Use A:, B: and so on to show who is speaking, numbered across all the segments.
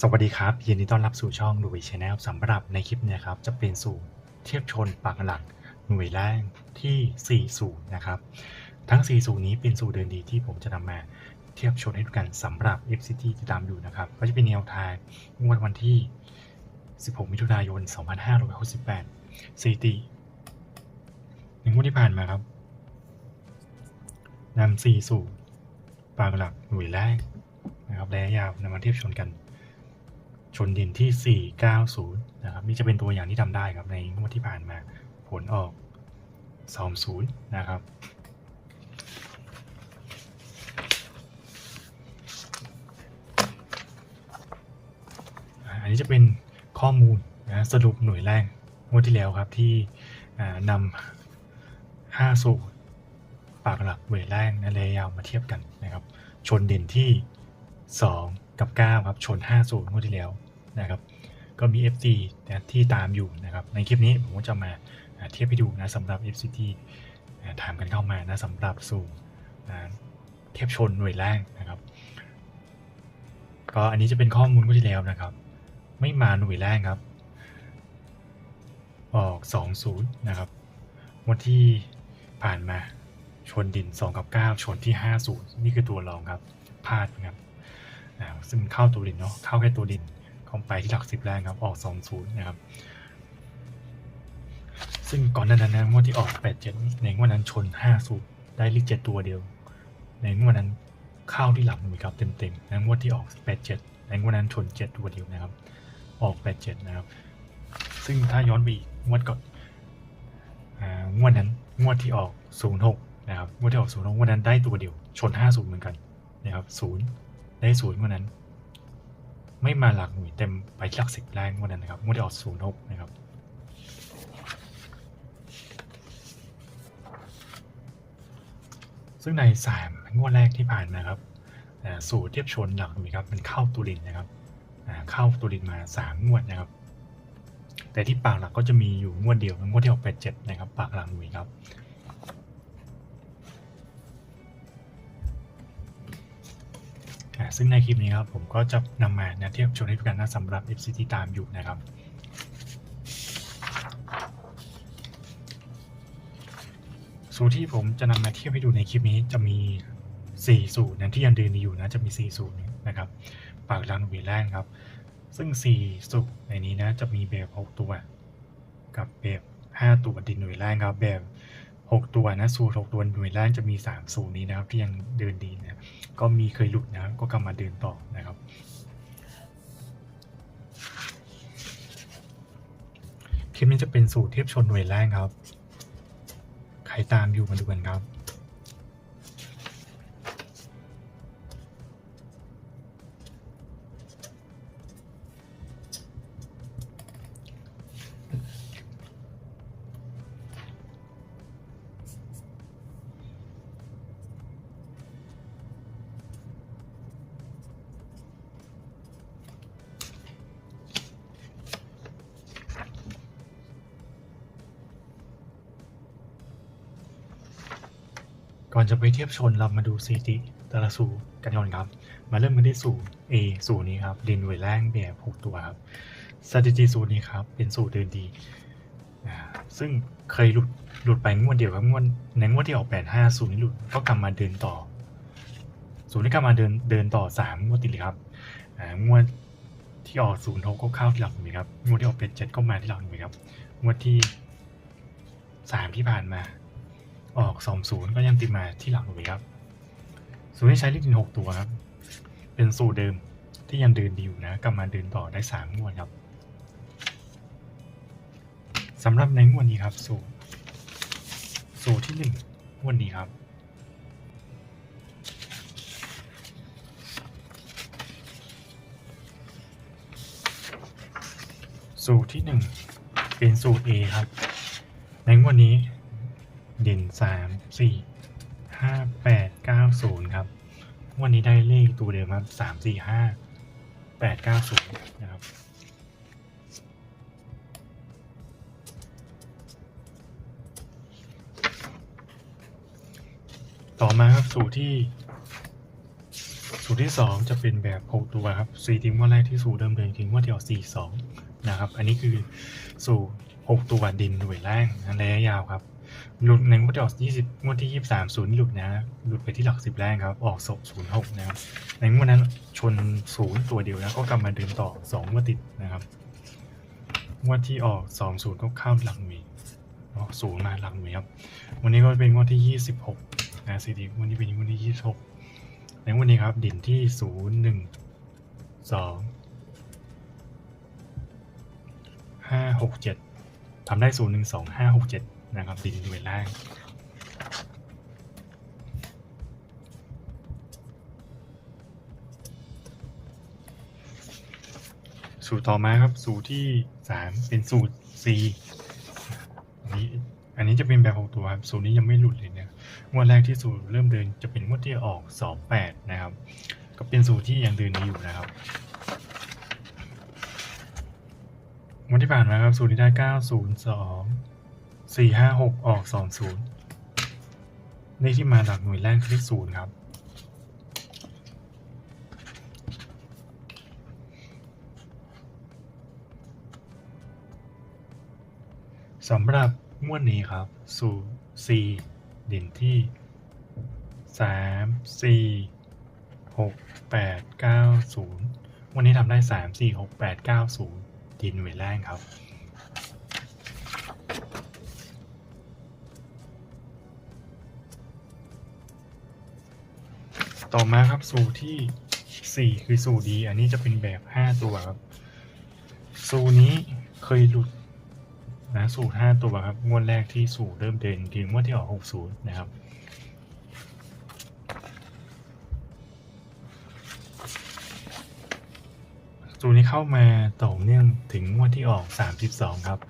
A: สวัสดีครับยินดีต้อนรับสู่ช่องหน่วยชาแนลสำหรับในคลิปนี้ครับจะเป็นสูตรเทียบชนปากหลักหน่วยแรกที่4สูตรนะครับ ทั้ง 4 สูตรนี้เป็นสูตรเดินดีที่ผมจะนำมาเทียบชนให้ดูกันสำหรับ FCT ที่ตามอยู่นะครับ ก็จะเป็นแนวทางงวดวันที่ 16 มิถุนายน 2568สถิติในงวดที่ผ่านมาครับนำ4สูตรปากหลักหน่วยแรกนะครับระยะยาวนำมาเทียบชนกัน ชนดินที่ 490 นะครับ นี่จะเป็นตัวอย่างที่ทำได้ครับในงวดที่ผ่านมา ผลออก 20 นะครับ อันนี้จะเป็นข้อมูลนะสรุปหน่วยแรกงวดที่แล้วครับที่อ่านำ5สูตรปากหลักหน่วยแรกนะระยะยาวมาเทียบกันนะครับ ชนเด่นที่ 2 กับ 9 ครับ ชน 5 สูตรงวดที่แล้ว นะครับ ก็มี FT นะที่ตามอยู่นะครับ ในคลิปนี้ผมก็จะมาเทียบให้ดูนะสำหรับ FCT อ่ถามกันเข้ามานะสำหรับสูตรนะเทียบชนหน่วยแรกนะครับ ก็อันนี้จะเป็นข้อมูลงวดที่แล้วนะครับ ไม่มาหน่วยแรกครับ ออก 20 นะครับวันที่ผ่านมาชนดิน 2 กับ 9 ชนที่ 50 นี่คือตัวรองครับพลาดครับซึ่งเข้าตัวดินเนาะเข้าแค่ตัวดิน เข้าไปที่หลัก10แรกครับ ออก20นย์นะครับ ซึ่งก่อนหนานั้นนะงวดที่ออก87ในงวดนั้นชน50ได้เลข7ตัวเดียว ในงวดนั้นเข้าที่หลักหน่วยครับเต็มๆในงวดที่ออก87ในงวดนั้นชน7ตัวเดียวนะครับ ออก87นะครับ ซึ่งถ้าย้อนไปอีกงวดก่อนงวดนั้นงวดที่ออก06นย์หกนะครับงวดที่ออก06งวดนั้นได้ตัวเดียวชน50เหมือนกันนะครับ0ได้0งวดนั้น ไม่มาหลักหน่วยเต็มไปชักสิบแรงวดนั้นนะครับงวดที่ออก06นะครับซึ่งในสามงวดแรกที่ผ่านมาครับสูตรเทียบชนหลักหน่วยครับมันเข้าตัวดินนะครับเข้าตัวดินมาสามงวดนะครับ แต่ที่ปากหลักก็จะมีอยู่งวดเดียวงวดที่ออกแปดเจ็ดนะครับ ปากหลักหน่วยครับ ซึ่งในคลิปนี้ครับผมก็จะนำมานะเทียบชนให้ดูกันนะสำหรับ FCT ตามอยู่นะครับสูตรที่ผมจะนำมาเทียบให้ดูในคลิปนี้จะมี 4 สูตรนะที่ยังเดินดีอยู่นะจะมี 4 สูตรนะครับ ปากลังหวยแรกครับ ซึ่ง 4 สูตรในนี้นะจะมีแบบ 6 ตัว กับแบบ 5 ตัวดินหน่วยแรกครับแบบ หกตัวนะสูตร6ตัวหน่วยแรกจะมีสามสูตรนี้นะครับที่ยังเดินดีนะก็มีเคยหลุดนะก็กลับมาเดินต่อนะครับ คลิปนี้จะเป็นสูตรเทียบชนหน่วยแรกครับ ใครตามอยู่มาดูกันครับ ก่อนจะไปเทียบชนเรามาดูสถิติแต่ละสูกันก่อนครับ มาเริ่มกันที่สูตร A สูตรนี้ครับดินหน่วยแรงแบบ6ตัวครับสถิติสูตรนี้ครับ เป็นสูตรเดินดีอ่าซึ่งเคยหลุดหลุดไปงวดเดียวครับงวดในงวดที่ออก85สูตรนี้หลุดก็กลับมาเดินต่อ สูตรนี้กลับมาเดินเดินต่อ3งวดติดเลยครับอ่างวดที่ออก0 6ก็เข้าที่หลักหน่วยครับงวดที่ออก87ก็มาที่หลักหน่วยครับงวดที่3ที่ผ่านมา ออก20ก็ยังติดมาที่หลักหน่วยครับสูตรที่ใช้เลขดิน6ตัวครับ เป็นสูตรเดิมที่ยังเดินดีอยู่นะกลับมาเดินต่อได้3งวดครับสำหรับในงวดนี้ครับสูตรสูตรที่1งวดนี้ครับสูตรที่ 1 เป็นสูตร A ครับ ในงวดนี้ เด่นสามสี่ห้าแปดเก้าศูนย์ครับ วันนี้ได้เลขตัวเดิมครับสามสี่ห้าแปดเก้าศูนย์นะครับต่อมาครับสูตรที่ สูตรที่สองจะเป็นแบบหกตัวครับสี่ทีมว่าแรกที่สูตรเดิมเดินคือว่าเดียวสี่สองนะครับ อันนี้คือสูตรหกตัวดินหน่วยแรงระยะยาวครับ หลุดในงวดที่ออก20งวดที่23ศูนย์หลุดนะ หลุดไปที่หลักสิบแรกครับ ออกศพศูนย์หกนะครับ ในงวดนั้นชนศูนย์ตัวเดียวแล้วก็กลับมาเดินต่อสองงวดติดนะครับ งวดที่ออกสองศูนย์ก็เข้าหลักหมีเนาะศูนย์มาหลักหมีครับ วันนี้ก็เป็นงวดที่ยี่สิบหกนะซีดีวันนี้เป็นงวดที่ยี่สิบหกในงวันนี้ครับดิ่นที่ศูนย์หนึ่งสองห้าหกเจ็ดทำได้ศูนย์หนึ่งสองห้าหกเจ็ด นะครับดินเวทแรกสูตรต่อมาครับ สูตรที่สามเป็นสูตร C อันนี้อันนี้จะเป็นแบบหกตัวครับ สูตรนี้ยังไม่หลุดเลยเนี่ยงวดแรกที่สูตรเริ่มเดินจะเป็นงวดที่ออกสองแปดนะครับ ก็เป็นสูตรที่ยังเดินอยู่นะครับงวดที่ผ่านมาครับ สูตรนี้ได้เก้าศูนย์สอง สี่ห้าหกออกสองศูนย์เลขที่มาหลักหน่วยแรกคือศูนย์ครับ สำหรับงวดนี้ครับ สู่ C เด่นที่สามสี่หกแปดเก้าศูนย์วันนี้ทำได้สามสี่หกแปดเก้าศูนย์ดินเวทแรงครับ ต่อมาครับสูตรที่ 4 คือสูตรดีอันนี้จะเป็นแบบ 5 ตัวครับ สูตรนี้เคยหลุดนะสูตร 5 ตัวครับงวดแรกที่สูตรเริ่มเดินถึงงวดที่ออก60 นะครับสูตรนี้เข้ามาต่อเนื่องถึงงวดที่ออก 32 ครับ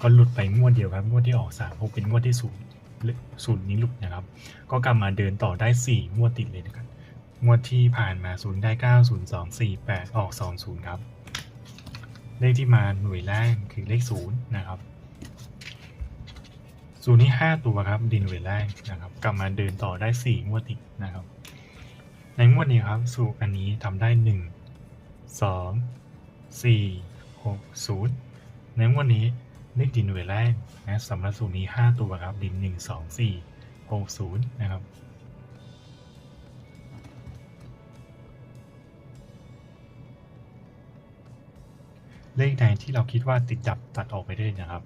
A: ก็หลุดไปงวดเดียวครับ งวดที่ออก3 6เป็นงวดที่สูตรสูตรนี้หลุดนะครับ ก็กลับมาเดินต่อได้ 4 งวดติดเลยนะครับ งวดที่ผ่านมา0ได้ 9 0 2 4 8 ออก 20 ครับ เลขที่มาหน่วยแรกคือเลข 0 นะครับศูนย์นี้5ตัวครับ ดินหน่วยแรกนะครับ กลับมาเดินต่อได้ 4 งวดติดนะครับ ในงวดนี้ครับ สูตรอันนี้ทำได้ 1 2 4 6 0 ในงวดนี้เลขดินหน่วยแรกนะสำหรับสูตรนี้ 5 ตัวครับ ดิน 1 2 4 6 0 นะครับ เลขใดที่เราคิดว่าติดดับตัดออกไปได้นะครับ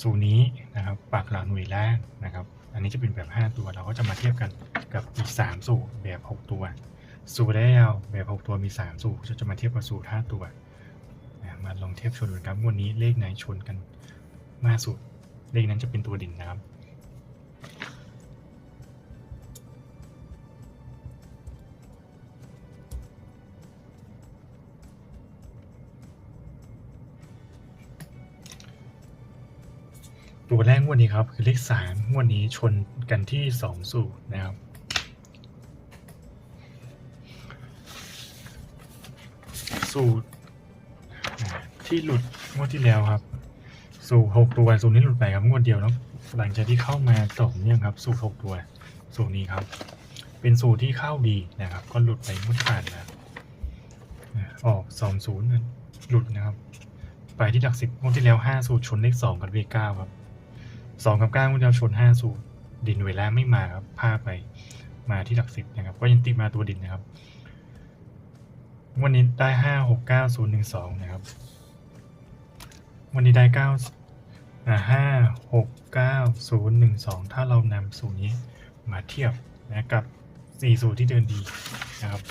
A: สูตรนี้นะครับปากหลักหน่วยแรกนะครับ อันนี้จะเป็นแบบ 5 ตัวเราก็จะมาเทียบกันกับอีก 3 สูตรแบบ 6 ตัว สูตรได้ยาวแบบ 6 ตัวมี 3 สูตรจะจะมาเทียบกับสูตร 5 ตัวมาลองเทียบชนกันครับวันนี้เลขไหนชนกันมากสุด เลขนั้นจะเป็นตัวดินนะครับ ตัวแรกงวดนี้ครับคือเลขสามงวดนี้ชนกันที่สองสูตรนะครับสูตรที่หลุดงวดที่แล้วครับ สูตรหกตัวสูตรนี้หลุดไปครับงวดเดียวแล้วหลังจากที่เข้ามาต่อเนื่องครับ สูตรหกตัว สูตรนี้ครับ เป็นสูตรที่เข้าดีนะครับ ก็หลุดไปงวดผ่านมาออกสองศูนย์หลุดนะครับ ไปที่หลักสิบงวดที่แล้วห้าสูตรชนเลขสองกับเลขเก้าครับ สองกับเก้างวดที่แล้วชนห้าสูตรดินเวลาไม่มาครับพลาดไปมาที่หลักสิบนะครับ ก็ยังติดมาตัวดินนะครับ วันนี้ได้ห้าหกเก้าศูนย์หนึ่งสองนะครับ วันนี้ได้เก้าอ่าห้าหกเก้าศูนย์หนึ่งสองถ้าเรานำสูตรนี้มาเทียบนะกับสี่สูตรที่เดินดีนะครับ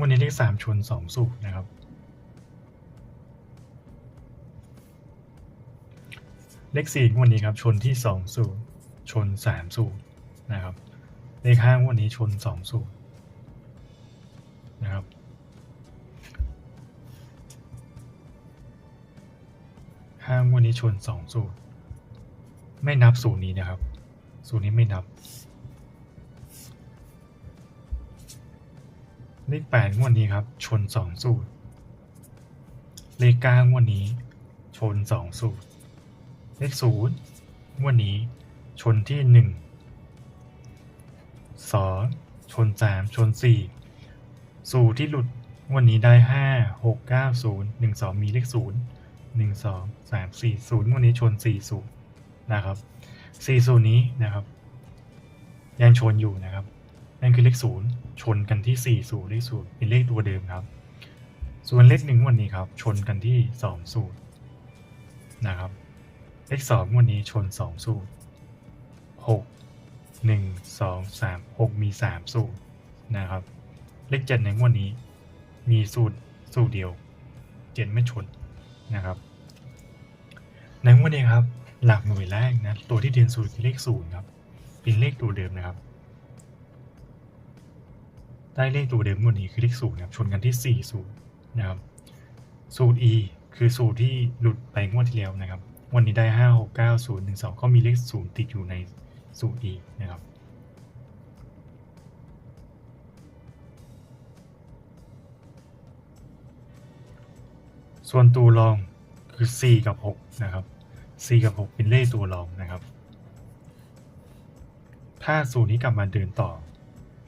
A: วันนี้เลขสามชนสองสูตรนะครับ เลขสี่งวันนี้ครับชนที่สองสูตรชนสามสูตรนะครับเลขห้างวันนี้ชนสองสูตรนะครับห้างวันนี้ชนสองสูตรไม่นับสูตรนี้นะครับสูตรนี้ไม่นับเลขแปดงวดนี้ครับ ชนสองสูตร เลขเก้างวดนี้ ชนสองสูตร เลขศูนย์วดนี้ชนที่หนึ่งสองชนสามชนสี่สูตรที่หลุดวันนี้ได้ห้าหกเก้าศูนย์หนึ่งสองมีเลขศูนย์หนึ่งสองสามสี่ศูนย์วันนี้ชนสี่ศูนย์นะครับสี่ศูนย์นี้นะครับ ยังชนอยู่นะครับ นั่นคือเลขศูนย์ชนกันที่สี่ศูนย์เลขศูนย์เป็นเลขตัวเดิมครับ ส่วนเลขหนึ่งวันนี้ครับ ชนกันที่สองศูนย์นะครับ เลขสองวันนี้ชนสองศูนย์หกหนึ่งสองสามหกมีสามสูตรนะครับ เลขเจ็ดในวดนี้ มีสูตรสูตรเดียวเจ็ดไม่ชนนะครับในวดนี้ครับ หลักหน่วยแรกนะตัวที่เด่นสูตรคือเลขศูนย์ครับ เป็นเลขตัวเดิมนะครับได้เลขตัวเดิมวดนี้คือเลขศูนย์ครับชนกันที่สี่ศูนย์นะครับ สูตร e คือสูตรที่หลุดไปงวดที่แล้วนะครับ วันนี้ได้ห้าหกเก้าศูนย์หนึ่งสองก็มีเลขศูนย์ติดอยู่ในสูตร e นะครับ ส่วนตัวรองคือ 4 กับ 6 นะครับ 4 กับ 6 เป็นเลขตัวรองนะครับ ถ้าสูตรนี้กลับมาเดินต่อ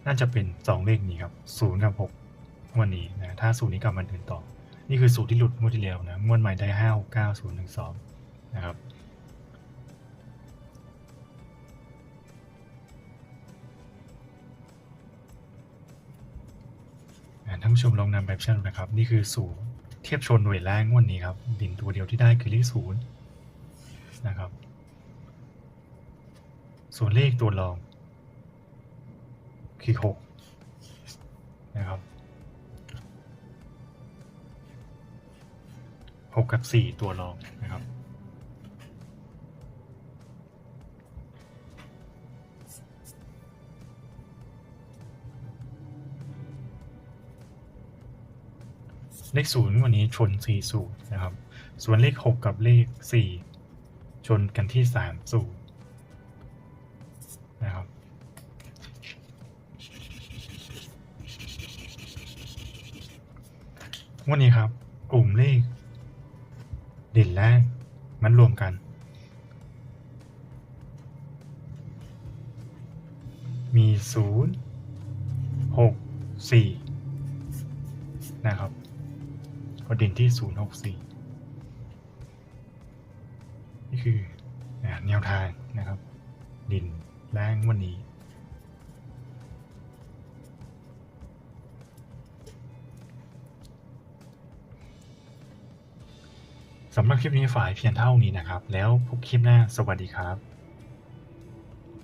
A: น่าจะเป็น 2 เลขนี้ครับ 0 กับ 6 วันนี้นะ ถ้าสูตรนี้กลับมาเดินต่อ นี่คือสูตรที่หลุดงวดที่แล้วนะ งวดใหม่ได้ 5 6 9 0 1 2 นะครับท่านผู้ชมลองนำแบบเช่นนะครับ นี่คือสูตรเทียบชนหน่วยแรกงวันนี้ครับ บินตัวเดียวที่ได้คือเลขศูนย์นะครับ ส่วนเลขตัวรอง คือหกนะครับหกกับสี่ตัวรอง เลขศูนย์วันนี้ชนสี่ศูนย์นะครับ ส่วนเลขหกกับเลขสี่ชนกันที่สามศูนย์นะครับวันนี้ครับ กลุ่มเลข เด่นแรกมันรวมกัน มีศูนย์หกสี่นะครับ ก็เด่นที่ 064 นี่คือแนวทางนะครับ ดินแรงวันนี้ สำหรับคลิปนี้ฝ่ายเพียงเท่านี้นะครับ แล้วพบคลิปหน้าสวัสดีครับ